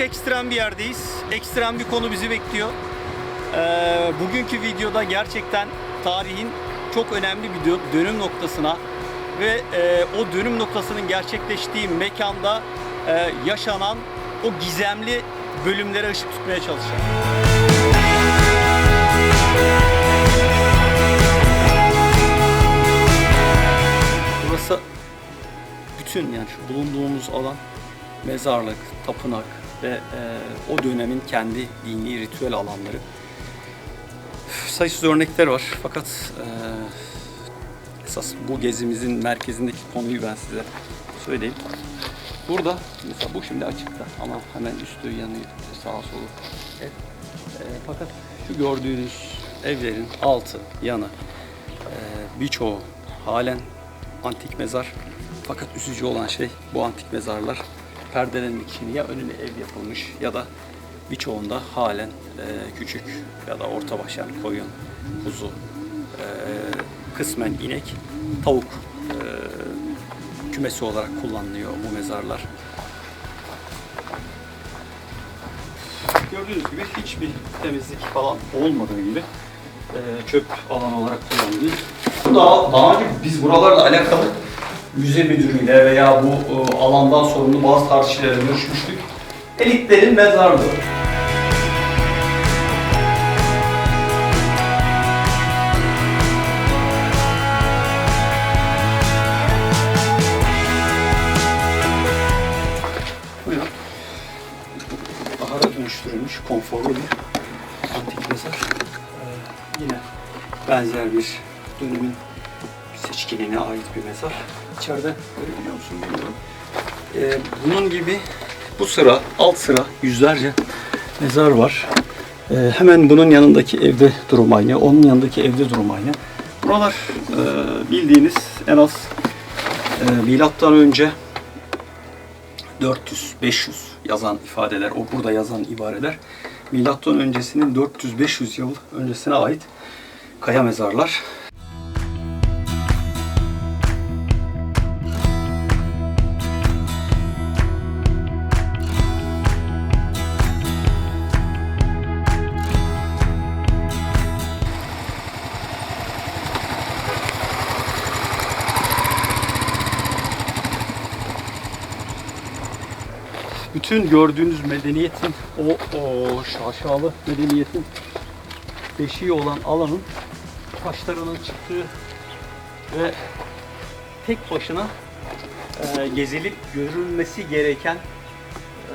ekstrem bir yerdeyiz. Ekstrem bir konu bizi bekliyor. Ee, bugünkü videoda gerçekten tarihin çok önemli bir dö- dönüm noktasına ve e, o dönüm noktasının gerçekleştiği mekanda e, yaşanan o gizemli bölümlere ışık tutmaya çalışacağım. Burası bütün yani şu bulunduğumuz alan mezarlık, tapınak ve e, o dönemin kendi dini ritüel alanları. Sayısız örnekler var fakat e, esas bu gezimizin merkezindeki konuyu ben size söyleyeyim. Burada mesela bu şimdi açıkta ama hemen üstü yanı sağa solu. Evet. E, fakat şu gördüğünüz evlerin altı, yanı e, birçoğu halen antik mezar. Fakat üzücü olan şey bu antik mezarlar perdelenmek için ya önüne ev yapılmış ya da birçoğunda halen e, küçük ya da orta baş koyun, kuzu, e, kısmen inek, tavuk e, kümesi olarak kullanılıyor bu mezarlar. Gördüğünüz gibi hiçbir temizlik falan olmadığı gibi e, çöp alan olarak kullanılıyor. Bu da daha önce biz buralarla alakalı müze müdürüyle veya bu e, alandan sorumlu bazı tartışmalara görüşmüştük. Elitlerin mezarlığı. Buyurun. Ahara dönüştürülmüş konforlu bir antik mezar. Ee, yine benzer bir dönemin seçkinine ait bir mezar. İçeride görebiliyor musun. Ee, bunun gibi bu sıra, alt sıra yüzlerce mezar var. Ee, hemen bunun yanındaki evde durum aynı, onun yanındaki evde durum aynı. Buralar e, bildiğiniz en az e, milattan önce 400-500 yazan ifadeler, o burada yazan ibareler milattan öncesinin 400-500 yıl öncesine ait kaya mezarlar. Bütün gördüğünüz medeniyetin o, o şaşalı medeniyetin beşiği olan alanın taşlarının çıktığı ve tek başına e, gezilip görülmesi gereken e,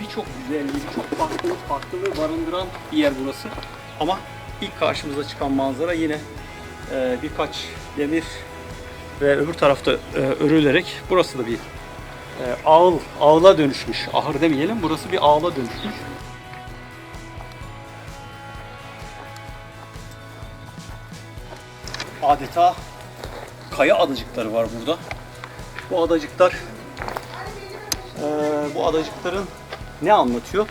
birçok güzelliği, birçok farklılık, farklılığı barındıran bir yer burası. Ama ilk karşımıza çıkan manzara yine e, birkaç demir ve öbür tarafta e, örülerek burası da bir e, ağıl, ağla dönüşmüş. Ahır demeyelim, burası bir ağla dönüşmüş. Adeta kaya adacıkları var burada. Bu adacıklar, e, bu adacıkların ne anlatıyor?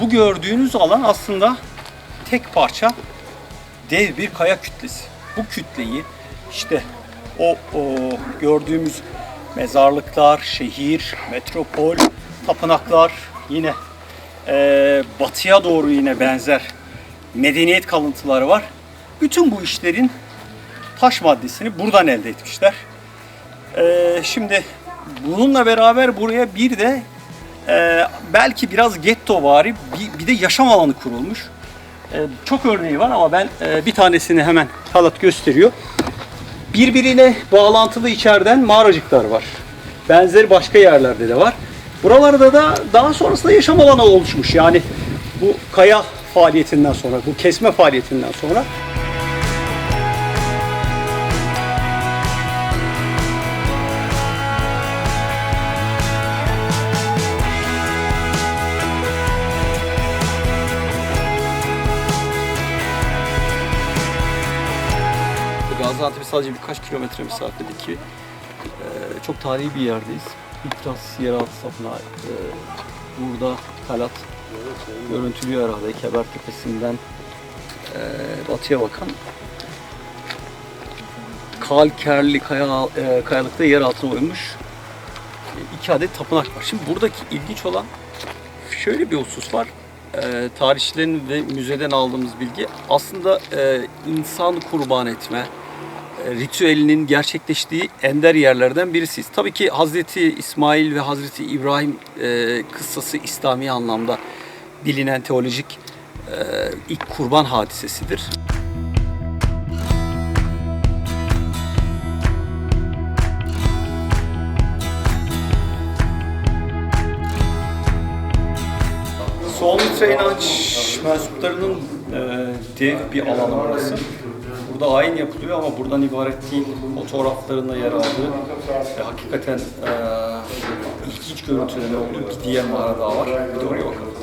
Bu gördüğünüz alan aslında tek parça dev bir kaya kütlesi. Bu kütleyi işte o, o gördüğümüz mezarlıklar, şehir, metropol, tapınaklar yine eee, batıya doğru yine benzer medeniyet kalıntıları var. Bütün bu işlerin taş maddesini buradan elde etmişler. Eee, şimdi bununla beraber buraya bir de eee, belki biraz getto vari bir, bir de yaşam alanı kurulmuş. Eee, çok örneği var ama ben eee, bir tanesini hemen Talat gösteriyor birbirine bağlantılı içeriden mağaracıklar var. Benzeri başka yerlerde de var. Buralarda da daha sonrasında yaşam alanı oluşmuş. Yani bu kaya faaliyetinden sonra, bu kesme faaliyetinden sonra Gaziantep sadece birkaç kilometre mesafedeki e, çok tarihi bir yerdeyiz. İtras yeraltı tapınağı. E, burada Talat görüntülüyor herhalde Keber Tepesi'nden e, batıya bakan kalkerli kaya, e, kayalıkta yer altına oymuş e, iki adet tapınak var. Şimdi buradaki ilginç olan şöyle bir husus var. Ee, tarihçilerin ve müzeden aldığımız bilgi aslında e, insan kurban etme e, ritüelinin gerçekleştiği ender yerlerden birisiyiz. Tabii ki Hazreti İsmail ve Hazreti İbrahim e, kıssası İslami anlamda bilinen teolojik e, ilk kurban hadisesidir. Sol litre inanç mensuplarının e, dev bir alanı burası. Burada ayin yapılıyor ama buradan ibaret değil. Fotoğraflarında yer aldığı ve hakikaten e, ilginç görüntüleri olduğu bir diğer mağara daha var. Bir de oraya bakalım.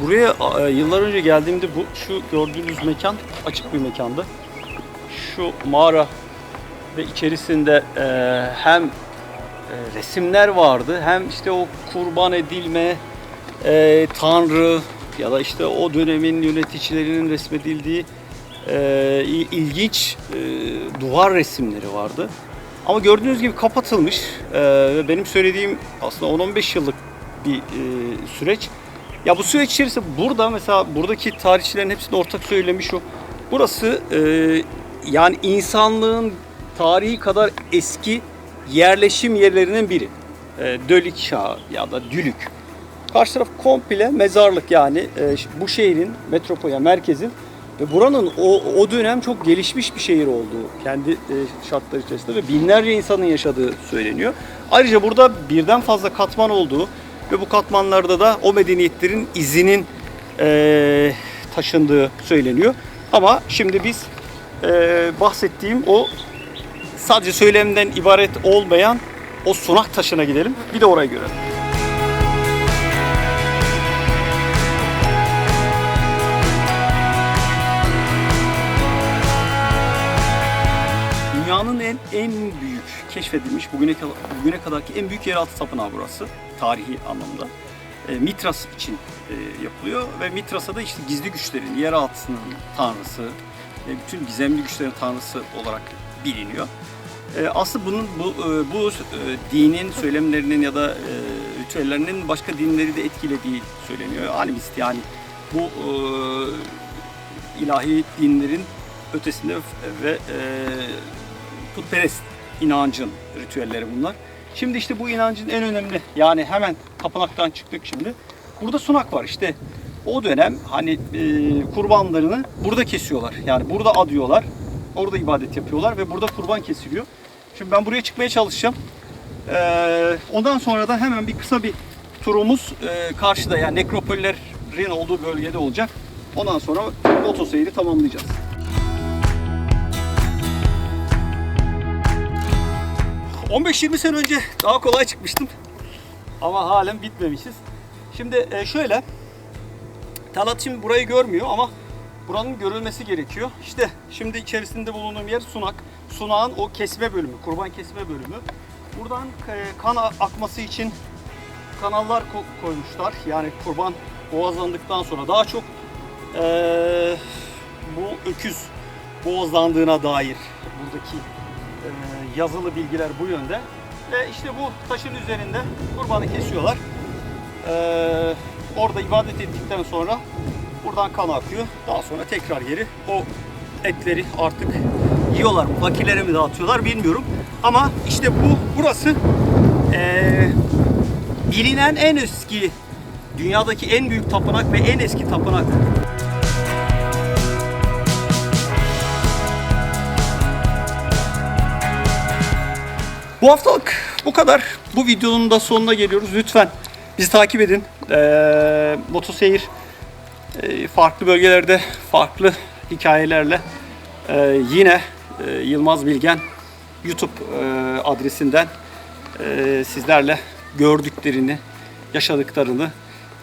Buraya e, yıllar önce geldiğimde bu şu gördüğünüz mekan açık bir mekandı. Şu mağara ve içerisinde e, hem e, resimler vardı hem işte o kurban edilme e, tanrı ya da işte o dönemin yöneticilerinin resmedildiği e, il- ilginç e, duvar resimleri vardı. Ama gördüğünüz gibi kapatılmış e, ve benim söylediğim aslında 10-15 yıllık bir e, süreç. Ya bu süreç içerisinde burada mesela buradaki tarihçilerin hepsinde ortak söylemi şu. Burası e, yani insanlığın tarihi kadar eski yerleşim yerlerinin biri. E, Dölik Çağı ya da Dülük. Karşı taraf komple mezarlık yani e, bu şehrin metropoya merkezin ve buranın o, o dönem çok gelişmiş bir şehir olduğu kendi e, şartları içerisinde ve binlerce insanın yaşadığı söyleniyor. Ayrıca burada birden fazla katman olduğu ve bu katmanlarda da o medeniyetlerin izinin e, taşındığı söyleniyor. Ama şimdi biz e, bahsettiğim o sadece söylemden ibaret olmayan o sunak taşına gidelim. Bir de orayı görelim. Dünyanın en en büyük keşfedilmiş bugüne bugüne kadarki en büyük yeraltı tapınağı burası tarihi anlamda. E, Mitras için e, yapılıyor ve Mitras'a da işte gizli güçlerin, yeraltısının tanrısı ve bütün gizemli güçlerin tanrısı olarak biliniyor. E, aslında bunun bu e, bu e, dinin söylemlerinin ya da e, ritüellerinin başka dinleri de etkilediği söyleniyor. Animist yani bu e, ilahi dinlerin ötesinde ve e, putperest inancın ritüelleri bunlar. Şimdi işte bu inancın en önemli yani hemen tapınaktan çıktık şimdi. Burada sunak var işte. O dönem hani e, kurbanlarını burada kesiyorlar. Yani burada adıyorlar. Orada ibadet yapıyorlar ve burada kurban kesiliyor. Şimdi ben buraya çıkmaya çalışacağım. Ee, ondan sonra da hemen bir kısa bir turumuz e, karşıda yani nekropollerin olduğu bölgede olacak. Ondan sonra motoseyri tamamlayacağız. ...15-20 sene önce daha kolay çıkmıştım. Ama halen bitmemişiz. Şimdi e, şöyle... Talat şimdi burayı görmüyor ama... ...buranın görülmesi gerekiyor. İşte şimdi içerisinde bulunduğum yer sunak. Sunağın o kesme bölümü, kurban kesme bölümü. Buradan e, kan akması için kanallar ko- koymuşlar. Yani kurban boğazlandıktan sonra daha çok eee, bu öküz boğazlandığına dair buradaki yazılı bilgiler bu yönde. Ve işte bu taşın üzerinde kurbanı kesiyorlar. Eee, orada ibadet ettikten sonra buradan kan akıyor. Daha sonra tekrar geri o etleri artık yiyorlar mı, fakirlere mi dağıtıyorlar bilmiyorum. Ama işte bu burası eee bilinen en eski dünyadaki en büyük tapınak ve en eski tapınak. Bu haftalık bu kadar. Bu videonun da sonuna geliyoruz. Lütfen bizi takip edin. Ee, motoseyir e, farklı bölgelerde farklı hikayelerle e, yine e, Yılmaz Bilgen YouTube e, adresinden e, sizlerle gördüklerini, yaşadıklarını,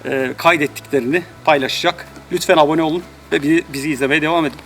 e, kaydettiklerini paylaşacak. Lütfen abone olun ve bizi, izlemeye devam edin.